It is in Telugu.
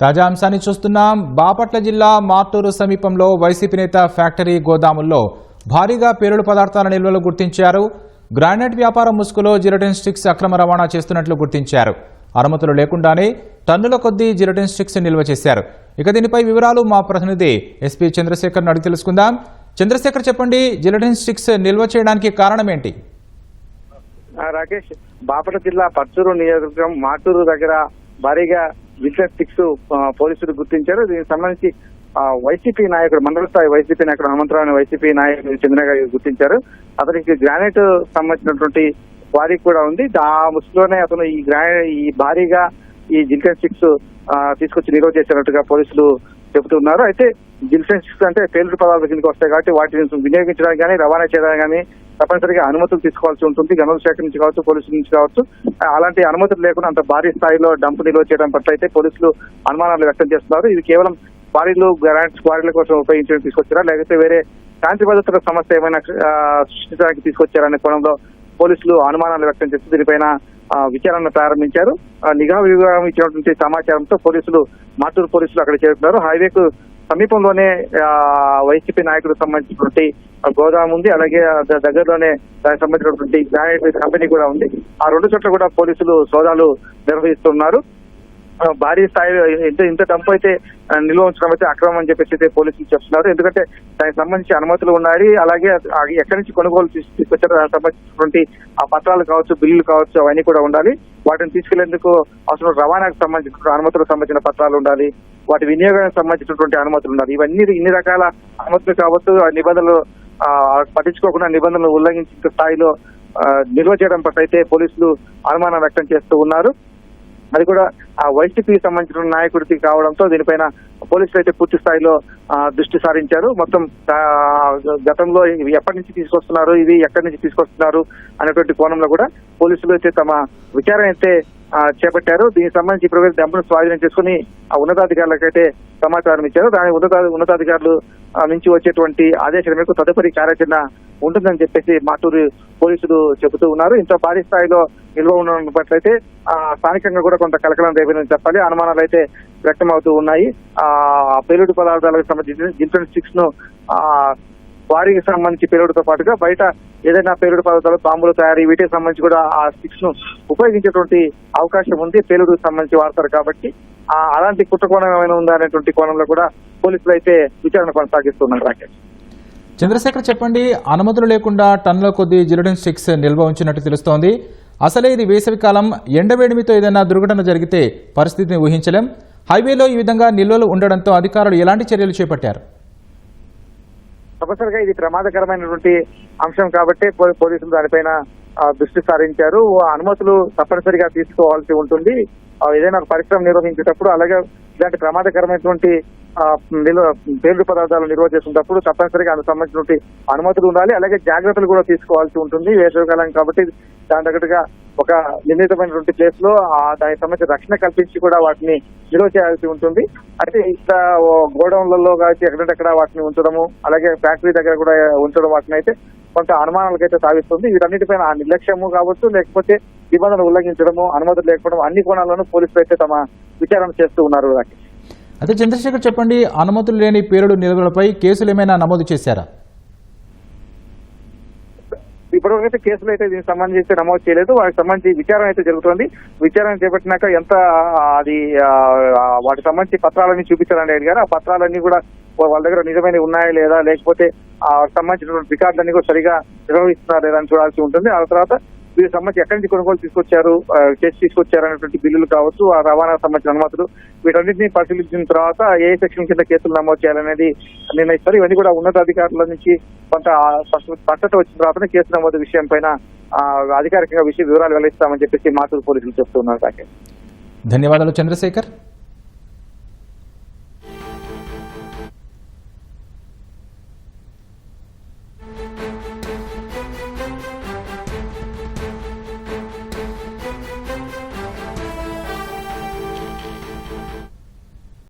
తాజా అంశాన్ని చూస్తున్నాం. బాపట్ల జిల్లా మార్టూరు సమీపంలో వైసీపీ నేత ఫ్యాక్టరీ గోదాముల్లో భారీగా పేరుడు పదార్థాల నిల్వలు గుర్తించారు. గ్రానైట్ వ్యాపారం ముసుగులో జిరటిన్ స్టిక్స్ అక్రమ రవాణా చేస్తున్నట్లు గుర్తించారు. అనుమతులు లేకుండానే టన్నుల కొద్దీ జిరటిన్ స్టిక్స్ నిల్వ చేశారు. ఇక దీనిపై వివరాలు మా ప్రతినిధి ఎస్పీ చంద్రశేఖర్ అడిగి తెలుసుకుందాం. చంద్రశేఖర్ చెప్పండి జిలటిన్ స్టిక్స్ నిల్వ చేయడానికి కారణం ఏంటి రాకేష్ బాపట్ల జిల్లా పచ్చూరు నియోజకవర్గం మాటూరు దగ్గర భారీగా విజిలెన్స్ సిక్స్ పోలీసులు గుర్తించారు. దీనికి సంబంధించి వైసీపీ నాయకుడు మండల స్థాయి వైసీపీ నాయకుడు హనుమంతరావు వైసీపీ నాయకుడు చంద్రగా గుర్తించారు. అతనికి గ్రానైట్ సంబంధించినటువంటి క్వారీ కూడా ఉంది. ఆ ముసుగులోనే అతను ఈ గ్రానైట్ ఈ భారీగా ఈ జిల్కన్ సిక్స్ తీసుకొచ్చి నిల్వ చేసినట్టుగా పోలీసులు చెబుతున్నారు. అయితే జిల్సన్ అంటే పేలుడు పదార్థాల కిందకి వస్తాయి కాబట్టి వాటిని వినియోగించడానికి కానీ రవాణా చేయడానికి కానీ తప్పనిసరిగా అనుమతులు తీసుకోవాల్సి ఉంటుంది. గనుల శాఖ నుంచి కావచ్చు పోలీసుల నుంచి కావచ్చు. అలాంటి అనుమతులు లేకుండా అంత భారీ స్థాయిలో డంప్ నిల్వ చేయడం పట్ల అయితే పోలీసులు అనుమానాలు వ్యక్తం చేస్తున్నారు. ఇది కేవలం క్వారీలు గ్రాంట్స్ క్వారీల కోసం ఉపయోగించడం తీసుకొచ్చారా? లేకపోతే వేరే శాంతి భద్రతల సమస్య ఏమైనా సృష్టించడానికి తీసుకొచ్చారనే కోణంలో పోలీసులు అనుమానాలు వ్యక్తం చేస్తూ దీనిపైన విచారణ ప్రారంభించారు. ఆ, నిఘా విభాగం ఇచ్చినటువంటి సమాచారంతో పోలీసులు మాటూరు పోలీసులు అక్కడ చేరుతున్నారు హైవేకు సమీపంలోనే వైసీపీ నాయకుడు సంబంధించినటువంటి గోదాం ఉంది. అలాగే దగ్గరలోనే దానికి సంబంధించినటువంటి గ్రానైట్ కంపెనీ కూడా ఉంది. ఆ రెండు చోట్ల కూడా పోలీసులు సోదాలు నిర్వహిస్తున్నారు. భారీ స్థాయిలో ఇంత ఇంత డంప్ అయితే నిల్వ ఉంచడం అయితే అక్రమం అని చెప్పేసి అయితే పోలీసులు చెప్తున్నారు. ఎందుకంటే దానికి సంబంధించి అనుమతులు ఉన్నాయి. అలాగే ఎక్కడి నుంచి కొనుగోలు తీసు- తీసుకొచ్చారో దానికి సంబంధించినటువంటి ఆ పత్రాలు కావచ్చు బిల్లులు కావచ్చు అవన్నీ కూడా ఉండాలి. వాటిని తీసుకెళ్ళేందుకు అవసరం రవాణాకు సంబంధించిన అనుమతులకు సంబంధించిన పత్రాలు ఉండాలి. వాటి వినియోగానికి సంబంధించినటువంటి అనుమతులు ఉండాలి. ఇవన్నీ ఇన్ని రకాల అనుమతులు కావచ్చు ఆ నిబంధనలు పట్టించుకోకుండా నిబంధనలు ఉల్లంఘించిన స్థాయిలో నిల్వ చేయడం పట్ల అయితే పోలీసులు అనుమానం వ్యక్తం చేస్తూ ఉన్నారు. అది కూడా ఆ వైసీపీ సంబంధించిన నాయకుడికి కావడంతో దీనిపైన పోలీసులు అయితే పూర్తి స్థాయిలో దృష్టి సారించారు. మొత్తం గతంలో ఎప్పటి నుంచి తీసుకొస్తున్నారు ఇవి ఎక్కడి నుంచి తీసుకొస్తున్నారు అనేటువంటి కోణంలో కూడా పోలీసులు అయితే తమ విచారణ అయితే చేపట్టారు. దీనికి సంబంధించి ఇప్పుడు డంపును స్వాధీనం చేసుకుని ఆ ఉన్నతాధికారులకైతే సమాచారం ఇచ్చారు. దాని ఉన్నత ఉన్నతాధికారులు నుంచి వచ్చేటువంటి ఆదేశాల మేరకు తదుపరి కార్యాచరణ ఉంటుందని చెప్పేసి మాటూరు పోలీసులు చెబుతూ ఉన్నారు. ఇంత భారీ స్థాయిలో నిల్వ ఉండడం ఆ, స్థానికంగా కూడా కొంత కలకలం రేపిందని చెప్పాలి. అనుమానాలు అయితే వ్యక్తమవుతూ ఉన్నాయి. ఆ పేలుడు పదార్థాలకు సంబంధించిన జిల్టన్ స్టిక్స్ను ఆ వారికి సంబంధించి పేలుడుతో పాటుగా బయట ఏదైనా పేలుడు పదార్థాలు బాంబులు తయారీ వీటికి సంబంధించి కూడా ఆ స్టిక్స్ను ఉపయోగించేటువంటి అవకాశం ఉంది. పేలుడుకు సంబంధించి వాడతారు కాబట్టి ఆ అలాంటి కుట్ర కోణం ఏమైనా ఉందా అనేటువంటి కోణంలో కూడా పోలీసులు అయితే విచారణ కొనసాగిస్తున్నారు రాకేష్. చంద్రశేఖర్ చెప్పండి అనుమతులు లేకుండా టన్నుల కొద్ది జిలడిన్ స్టిక్స్ నిల్వ ఉంచినట్టు తెలుస్తోంది. అసలే ఇది వేసవికాలం ఎండవేడిమితో ఏదైనా దుర్ఘటన జరిగితే పరిస్థితిని ఊహించలేం. హైవేలో ఈ విధంగా నిల్వలు ఉండడంతో అధికారులు ఎలాంటి చర్యలు చేపట్టారు? తప్పనిసరిగా ఇది ప్రమాదకరమైనటువంటి అంశం కాబట్టి పోలీసులు దానిపైన దృష్టి సారించారు. అనుమతులు తప్పనిసరిగా తీసుకోవాల్సి ఉంటుంది. ఆ, ఏదైనా పరిశ్రమ నిర్వహించేటప్పుడు అలాగే ఇలాంటి ప్రమాదకరమైనటువంటి ఆ, నిల్వ పేలుడు పదార్థాలు నిల్వ చేసినప్పుడు తప్పనిసరిగా అందుకు సంబంధించినటువంటి అనుమతులు ఉండాలి. అలాగే జాగ్రత్తలు కూడా తీసుకోవాల్సి ఉంటుంది వేసవికాలం కాబట్టి దాని తగ్గట్టుగా ఒక నిర్ణీతమైనటువంటి ప్లేస్లో ఆ దానికి సంబంధించిన రక్షణ కల్పించి కూడా వాటిని నిల్వ చేయాల్సి ఉంటుంది. అయితే ఇట్లా గోడౌన్లలో కావచ్చు ఎక్కడంటే వాటిని ఉంచడము అలాగే ఫ్యాక్టరీ దగ్గర కూడా ఉంచడం వాటిని అయితే కొంత అనుమానాలకు అయితే సాగిస్తుంది వీటన్నిటిపైన ఆ నిర్లక్ష్యము కావచ్చు లేకపోతే నిబంధనలు ఉల్లంఘించడము అనుమతులు లేకపోవడం అన్ని కోణాల్లోనూ పోలీసులు అయితే తమ విచారణ చేస్తూ ఉన్నారు రాకేష్. అయితే చంద్రశేఖర్ చెప్పండి అనుమతులు లేని పేరుడు నిలువలపై కేసులు ఏమైనా నమోదు చేశారా? ఇప్పటివరకైతే కేసులు అయితే దీనికి సంబంధించి నమోదు చేయలేదు. వాటికి సంబంధించి విచారణ అయితే జరుగుతుంది. విచారణ చేపట్టినాక ఎంత అది వాటికి సంబంధించి పత్రాలన్నీ చూపించాలని అడిగారు ఆ పత్రాలన్నీ కూడా వాళ్ళ దగ్గర నిజమైనవి ఉన్నాయా లేదా లేకపోతే ఆ సంబంధించినటువంటి రికార్డులన్నీ కూడా సరిగా నిర్వహిస్తున్నారా లేదా అని చూడాల్సి ఉంటుంది. ఆ తర్వాత వీరికి సంబంధించి ఎక్కడి నుంచి కొనుగోలు తీసుకొచ్చారు? చేసి తీసుకొచ్చారు అనేటువంటి బిల్లులు కావచ్చు ఆ రవాణాకు సంబంధించిన అనుమతులు వీటన్నింటినీ పరిశీలించిన తర్వాత ఏ సెక్షన్ కింద కేసులు నమోదు చేయాలనేది నిర్ణయిస్తారు. ఇవన్నీ కూడా ఉన్నతాధికారుల నుంచి కొంత స్పష్ట- స్పష్టత వచ్చిన తర్వాత కేసు నమోదు విషయం పైన అధికారికంగా విషయ వివరాలు వెల్లడిస్తామని చెప్పేసి మాటూరు పోలీసులు చెప్తున్నారు ధన్యవాదాలు చంద్రశేఖర్.